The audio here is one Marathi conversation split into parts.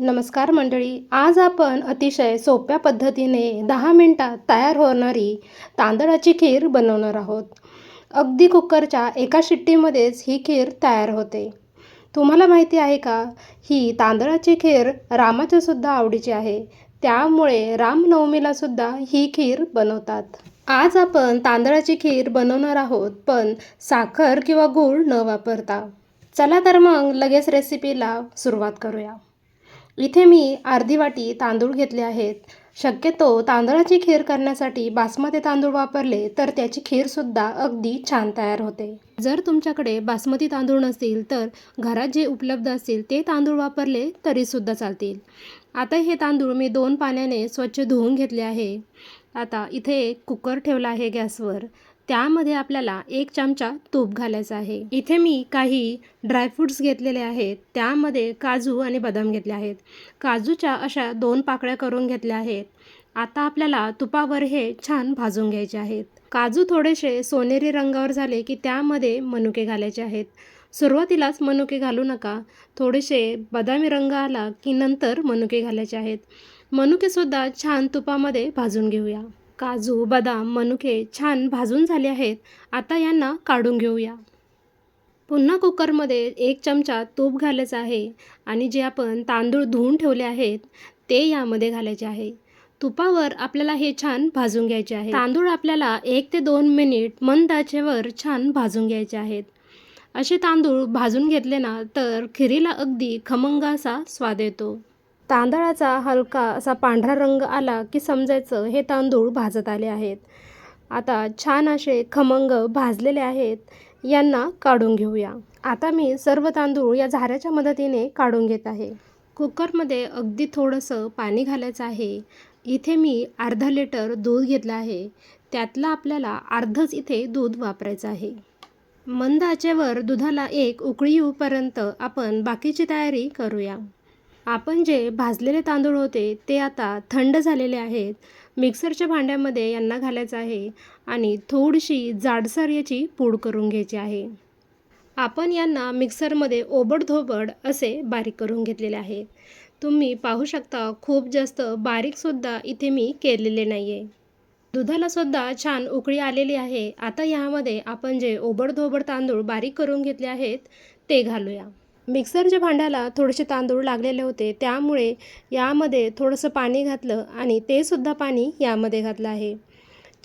नमस्कार मंडळी आज आपण अतिशय सोप्या पद्धतीने दहा मिनटात तयार होणारी तांदळाची खीर बनवणार आहोत. अगदी कुकरच्या एका शिट्टीमध्येच ही खीर तयार होते. तुम्हाला माहिती आहे का? ही तांदळाची खीर रामाच्यासुद्धा आवडीची आहे. त्यामुळे रामनवमीलासुद्धा ही खीर बनवतात. आज आपण तांदळाची खीर बनवणार आहोत पण साखर किंवा गूळ न वापरता. चला तर मग लगेच रेसिपीला सुरुवात करूया. इथे मी अर्धी वाटी तांदूळ घेतले आहेत. शक्यतो तांदळाची खीर करण्यासाठी बासमती तांदूळ वापरले तर त्याची खीरसुद्धा अगदी छान तयार होते. जर तुमच्याकडे बासमती तांदूळ नसतील तर घरात जे उपलब्ध असतील ते तांदूळ वापरले तरीसुद्धा चालतील. आता हे तांदूळ मी दोन पाण्याने स्वच्छ धुवून घेतले आहे. आता इथे एक कुकर ठेवला आहे गॅसवर. त्यामध्ये आपल्याला एक चमचा तूप घालायचं आहे. इथे मी काही ड्रायफ्रूट्स घेतलेले आहेत. त्यामध्ये काजू आणि बदाम घेतले आहेत. काजूच्या अशा दोन पाकळ्या करून घेतल्या आहेत. आता आपल्याला तुपावर हे छान भाजून घ्यायचे आहेत. काजू थोडेसे सोनेरी रंगावर झाले की त्यामध्ये मनुके घालायचे आहेत. सुरुवातीलाच मनुके घालू नका. थोडेसे बदामी रंग आला की नंतर मनुके घालायचे आहेत. मनुकेसुद्धा छान तुपामध्ये भाजून घेऊया. काजू बदाम मनुके छान भाजून झाले आहेत. आता यांना काढून घेऊया. पुन्हा कुकरमध्ये एक चमचा तूप घालायचं आहे आणि जे आपण तांदूळ धुवून ठेवले आहेत ते यामध्ये घालायचे आहे. तुपावर आपल्याला हे छान भाजून घ्यायचे आहे. तांदूळ आपल्याला एक ते दोन मिनिट मंद आचेवर छान भाजून घ्यायचे आहेत. असे तांदूळ भाजून घेतले ना तर खिरीला अगदी खमंग असा स्वाद येतो. तांदळाचा हलका असा पांढरा रंग आला की समजायचं हे तांदूळ भाजत आले आहेत. आता छान असे खमंग भाजलेले आहेत यांना काढून घेऊया. आता मी सर्व तांदूळ या झाऱ्याच्या मदतीने काढून घेत आहे. कुकरमध्ये अगदी थोडंसं पाणी घालायचं आहे. इथे मी अर्धा लिटर दूध घेतलं आहे. त्यातलं आपल्याला अर्धच इथे दूध वापरायचं आहे. मंद आचेवर दुधाला एक उकळी येऊपर्यंत आपण बाकीची तयारी करूया. आपण जे भाजलेले तांदूळ होते ते आता थंड झालेले आहेत. मिक्सरच्या भांड्यामध्ये यांना घालायचं आहे आणि थोडीशी जाडसर याची पूड करून घ्यायची आहे. आपण यांना मिक्सरमध्ये ओबडधोबड असे बारीक करून घेतलेले आहे. तुम्ही पाहू शकता खूप जास्त बारीकसुद्धा इथे मी केलेले नाही आहे दुधाला सुद्धा छान उकळी आलेली आहे. आता यामध्ये आपण जे ओबडधोबड तांदूळ बारीक करून घेतले आहेत ते घालूया. मिक्सरच्या भांड्याला थोडेसे तांदूळ लागलेले होते. त्यामुळे यामध्ये थोडंसं पाणी घातलं आणि ते सुद्धा पाणी यामध्ये घातलं आहे.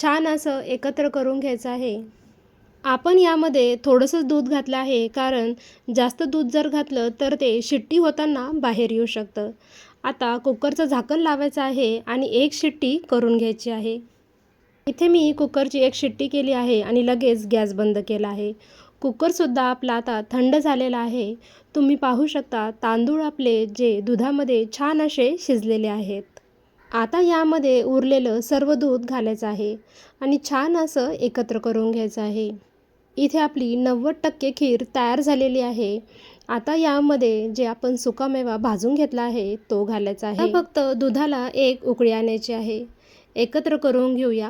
छान असं एकत्र करून घ्यायचं आहे. आपण यामध्ये थोडंसं दूध घातलं आहे कारण जास्त दूध जर घातलं तर ते शिट्टी होताना बाहेर येऊ शकतं. आता कुकरचं झाकण लावायचं आहे आणि एक शिट्टी करून घ्यायची आहे. इथे मी कुकरची एक शिट्टी केली आहे आणि लगेच गॅस बंद केला आहे. कुकरसुद्धा आपला आता थंड झालेला आहे. तुम्ही पाहू शकता तांदूळ आपले जे दुधामध्ये छान असे शिजलेले आहेत. आता यामध्ये उरलेलं सर्व दूध घालायचं आहे आणि छान असं एकत्र करून घ्यायचं आहे. इथे आपली नव्वद टक्के खीर तयार झालेली आहे. आता यामध्ये जे आपण सुकामेवा भाजून घेतला आहे तो घालायचा आहे. फक्त दुधाला एक उकळी आणायची आहे. एकत्र करून घेऊया.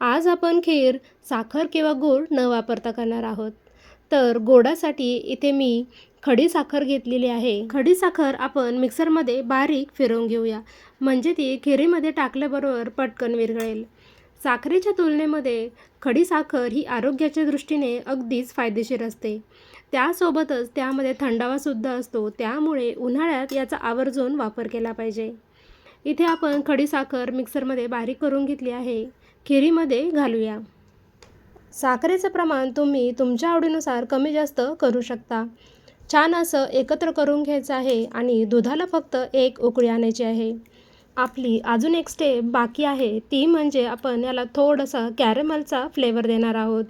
आज आपण खीर साखर किंवा गूळ न वापरता करणार आहोत. तर गोडासाठी इथे मी खडी साखर घेतलेली आहे. खडी साखर आपण मिक्सरमध्ये बारीक फिरवून घेऊया. म्हणजे ती खिरीमध्ये टाकल्याबरोबर पटकन विरघळेल. साखरेच्या तुलनेमध्ये खडी साखर ही आरोग्याच्या दृष्टीने अगदीच फायदेशीर असते. त्यासोबतच त्यामध्ये थंडावासुद्धा असतो. त्यामुळे उन्हाळ्यात याचा आवर्जून वापर केला पाहिजे. इथे आपण खडी साखर मिक्सरमध्ये बारीक करून घेतली आहे. खिरीमध्ये घालूया. साखरेचं प्रमाण तुम्ही तुमच्या आवडीनुसार कमी जास्त करू शकता. छान असं एकत्र करून घ्यायचं आहे आणि दुधाला फक्त एक उकळी आणायची आहे. आपली अजून एक स्टेप बाकी आहे ती म्हणजे आपण याला थोडंसं कॅरेमलचा फ्लेवर देणार आहोत.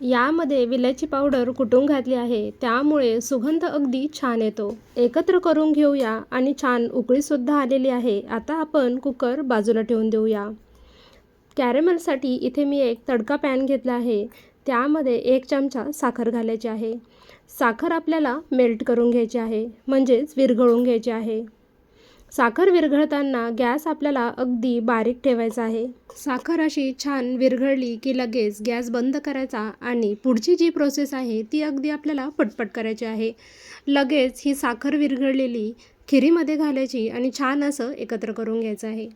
यामध्ये विलायची पावडर कुटून घातली आहे त्यामुळे सुगंध अगदी छान येतो. एकत्र करून घेऊया आणि छान उकळीसुद्धा आलेली आहे. आता आपण कुकर बाजूला ठेवून देऊया. कॅरेमलसाठी इथे मी एक तडका पॅन घेतला आहे. त्यामध्ये एक चमचा साखर घालायची आहे. साखर आपल्याला मेल्ट करून घ्यायची आहे म्हणजेच विरघळून घ्यायची आहे. साखर विरघळताना गॅस आपल्याला अगदी बारीक ठेवायचा आहे. साखर अशी छान विरघळली की लगेच गॅस बंद करायचा आणि पुढची जी प्रोसेस आहे ती अगदी आपल्याला पटपट करायची आहे. लगेच ही साखर विरघळलेली खिरीमध्ये घालायची आणि छान असं एकत्र करून घ्यायचं आहे.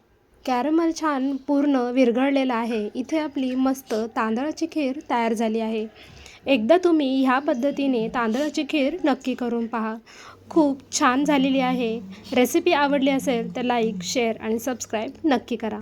कॅरमल छान पूर्ण विरघळलेला आहे. इथे आपली मस्त तांदळाची खीर तयार झाली आहे. एकदा तुम्ही ह्या पद्धतीने तांदळाची खीर नक्की करून पहा. खूप छान झालेली आहे. रेसिपी आवडली असेल तर लाईक शेअर आणि सबस्क्राईब नक्की करा.